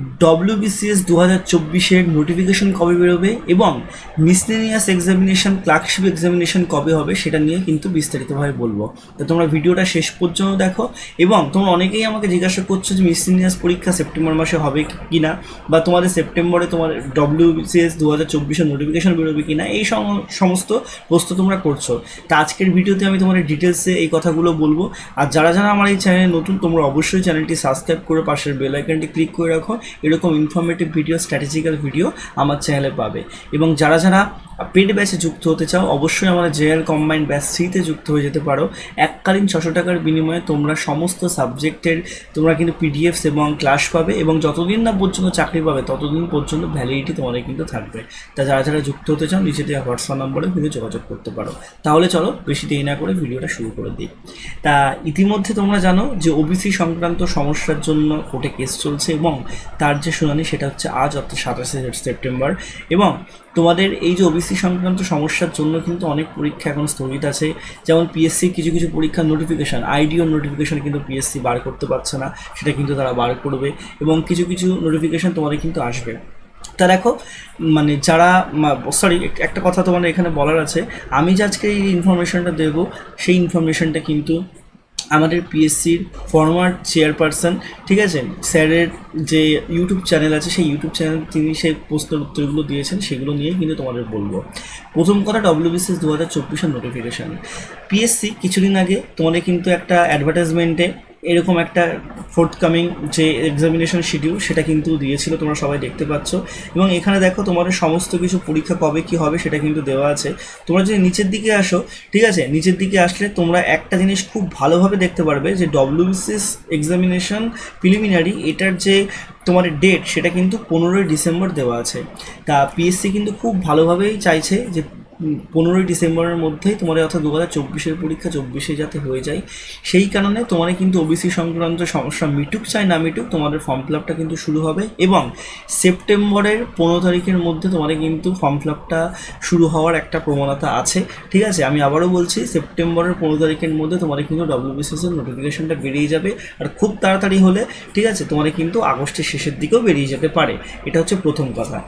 WBCS দু হাজার চব্বিশের নোটিফিকেশন কবে বেরোবে এবং মিসলেনিয়াস এক্সামিনেশন ক্লার্কশিপ এক্সামিনেশন কবে হবে সেটা নিয়ে কিন্তু বিস্তারিতভাবে বলব। তো তোমরা ভিডিওটা শেষ পর্যন্ত দেখো এবং তোমরা অনেকেই আমাকে জিজ্ঞাসা করছ যে মিসলেনিয়াস পরীক্ষা সেপ্টেম্বর মাসে হবে কি না বা তোমাদের সেপ্টেম্বরে তোমার ডব্লিউবিসিএস দু হাজার চব্বিশের নোটিফিকেশন বেরোবে কি না এই সম- সমস্ত প্রশ্ন তোমরা করছ। তা আজকের ভিডিওতে আমি তোমাদের ডিটেলসে এই কথাগুলো বলব। আর যারা যারা আমার এই চ্যানেলে নতুন, তোমরা অবশ্যই চ্যানেলটি সাবস্ক্রাইব করে পাশের বেল আইকনটি ক্লিক করে রাখো। এরকম ইনফরমেটিভ ভিডিও স্ট্র্যাটেজিক্যাল ভিডিও আমার চ্যানেলে পাবে। এবং যারা যারা পেড ব্যাচে যুক্ত হতে চাও, অবশ্যই আমাদের জেএল কম্বাইন্ড ব্যাচ থ্রিতে যুক্ত হয়ে যেতে পারো। এককালীন ছশো টাকার বিনিময়ে তোমরা সমস্ত সাবজেক্টের তোমরা কিন্তু পিডিএফস এবং ক্লাস পাবে এবং যতদিন না পর্যন্ত চাকরি পাবে, ততদিন পর্যন্ত ভ্যালিডিটি তোমাদের কিন্তু থাকবে। তা যারা যারা যুক্ত হতে চাও, নিচে দেওয়া হোয়াটসঅ্যাপ নম্বরে কিন্তু যোগাযোগ করতে পারো। তাহলে চলো, বেশি দেরি না করে ভিডিওটা শুরু করে দিই। তা ইতিমধ্যে তোমরা জানো যে ওবিসি সংক্রান্ত সমস্যার জন্য কোর্টে কেস চলছে এবং তার যে শুনানি সেটা হচ্ছে আজ, অর্থাৎ সাতাশে সেপ্টেম্বর এবং তোমাদের এই যে ওবিসি সংক্রান্ত সমস্যার জন্য কিন্তু অনেক পরীক্ষা এখন স্থগিত আছে। যেমন পিএসসি কিছু কিছু পরীক্ষার নোটিফিকেশান আইডিও নোটিফিকেশান কিন্তু পিএসসি বার করতে পারছে না, সেটা কিন্তু তারা বার করবে এবং কিছু কিছু নোটিফিকেশান তোমাদের কিন্তু আসবে। তা দেখো মানে যারা সরি একটা কথা তোমার এখানে বলার আছে। আমি যে আজকে এই ইনফরমেশনটা দেবো, সেই ইনফরমেশনটা কিন্তু আমাদের পিএসসির ফরমার চেয়ারপারসন ঠিক আছে? স্যারের যে ইউটিউব চ্যানেল আছে, সেই ইউটিউব চ্যানেল তিনি সেই প্রশ্নের উত্তরগুলো দিয়েছেন, সেগুলো নিয়ে কিন্তু তোমাদের বলব। প্রথম কথা ডব্লিউবিসিএস দু হাজার চব্বিশের নোটিফিকেশান পিএসসি কিছুদিন আগে তোমাদের কিন্তু একটা অ্যাডভার্টাইজমেন্টে এরকম একটা ফোর্থকামিং যে এক্সামিনেশন শিডিউল সেটা কিন্তু দিয়েছিল, তোমরা সবাই দেখতে পাচ্ছ। এবং এখানে দেখো, তোমাদের সমস্ত কিছু পরীক্ষা কবে কি হবে, সেটা কিন্তু দেওয়া আছে। তোমরা যদি নিচের দিকে আসো, ঠিক আছে? নিচের দিকে আসলে তোমরা একটা জিনিস খুব ভালোভাবে দেখতে পারবে যে ডব্লিউবিসিএস এক্সামিনেশন প্রিলিমিনারি এটার যে তোমার ডেট সেটা কিন্তু পনেরোই ডিসেম্বর দেওয়া আছে। তা পিএসসি কিন্তু খুব ভালোভাবেই চাইছে যে পনেরোই ডিসেম্বরের মধ্যেই তোমাদের অর্থাৎ দু হাজার চব্বিশের পরীক্ষা চব্বিশে যাতে হয়ে যায়, সেই কারণে তোমাদের কিন্তু ওবিসি সংক্রান্ত সমস্যা মিটুক চাই না মিটুক, তোমাদের ফর্ম ফিল আপটা কিন্তু শুরু হবে এবং সেপ্টেম্বরের পনেরো তারিখের মধ্যে তোমাদের কিন্তু ফর্ম ফিল আপটা শুরু হওয়ার একটা প্রবণতা আছে। ঠিক আছে, আমি আবারও বলছি, সেপ্টেম্বরের পনেরো তারিখের মধ্যে তোমাদের কিন্তু ডব্লিউবিসিএসের নোটিফিকেশনটা বেরিয়ে যাবে আর খুব তাড়াতাড়ি হলে, ঠিক আছে, তোমাদের কিন্তু আগস্টের শেষের দিকেও বেরিয়ে যেতে পারে। এটা হচ্ছে প্রথম কথা।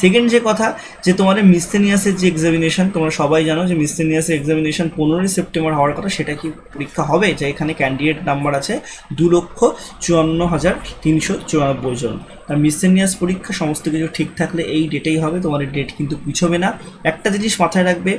সেকেন্ড যে কথা, যে তোমাদের মিসথেনিয়াসের যে এক্সামিনেশন তোমরা সবাই জানো যে মিসথেনিয়াসের এক্সামিনেশন পনেরোই সেপ্টেম্বর হওয়ার কথা, সেটা কি পরীক্ষা হবে? যে এখানে ক্যান্ডিডেট নাম্বার আছে দু লক্ষ চুয়ান্ন হাজার তিনশো চুরানব্বই জন। আর মিসেনিয়াস পরীক্ষা, সমস্ত কিছু ঠিক থাকলে এই ডেটেই হবে, তোমাদের ডেট কিন্তু পিছবে না। একটা জিনিস মাথায় রাখবে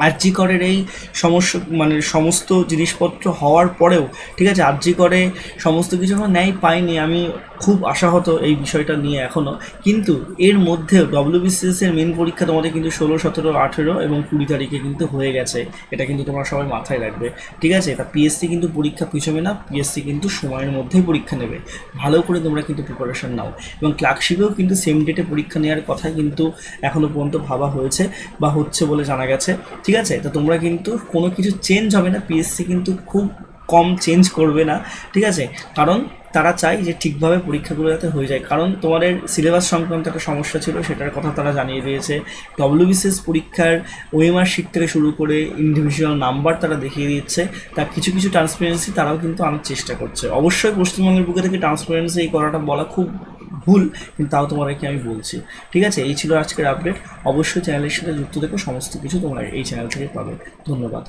আরজি করের এই সমস্যা মানে সমস্ত জিনিসপত্র হওয়ার পরেও, ঠিক আছে, আরজি করে, সমস্ত কিছু আমরা ন্যায় পাইনি আমি খুব আশাহত এই বিষয়টা নিয়ে এখনও কিন্তু এর মধ্যেও ডব্লিউবিসিএস এর মেন পরীক্ষা তোমাদের কিন্তু ষোলো, সতেরো, আঠেরো এবং কুড়ি তারিখে কিন্তু হয়ে গেছে। এটা কিন্তু তোমরা সবাই মাথায় রাখবে। ঠিক আছে, তা পিএসসি কিন্তু পরীক্ষা পিছবে না পিএসসি কিন্তু সময়ের মধ্যেই পরীক্ষা নেবে। ভালো করে তোমরা কিন্তু প্রিপারেশন নাও। এবং ক্লার্কশিপেও কিন্তু সেম ডেটে পরীক্ষা নেওয়ার কথা কিন্তু এখনও পর্যন্ত ভাবা হয়েছে বা হচ্ছে বলে জানা গেছে। ঠিক আছে? তো তোমরা কিন্তু কোনো কিছু চেঞ্জ হবে না পিএসসি কিন্তু খুব কম চেঞ্জ করবে না, ঠিক আছে? কারণ তারা চায় যে ঠিকভাবে পরীক্ষাগুলো যাতে হয়ে যায়। কারণ তোমাদের সিলেবাস সংক্রান্ত একটা সমস্যা ছিল, সেটার কথা তারা জানিয়ে দিয়েছে। ডব্লিউবিসিএস পরীক্ষার ওএমআর শিট থেকে শুরু করে ইন্ডিভিজুয়াল নাম্বার তারা দেখিয়ে দিচ্ছে। তা কিছু কিছু ট্রান্সপারেন্সি তারাও কিন্তু আনার চেষ্টা করছে। অবশ্যই পশ্চিমবঙ্গের বুকে থেকে ট্রান্সপারেন্সি এই করাটা বলা খুব ভুল, কিন্তু তাও তোমাদেরকে আমি বলছি। ঠিক আছে? এই ছিল আজকের আপডেট অবশ্যই চ্যানেলের সাথে যুক্ত দেখো সমস্ত কিছু তোমরা এই চ্যানেল থেকে পাবে। ধন্যবাদ।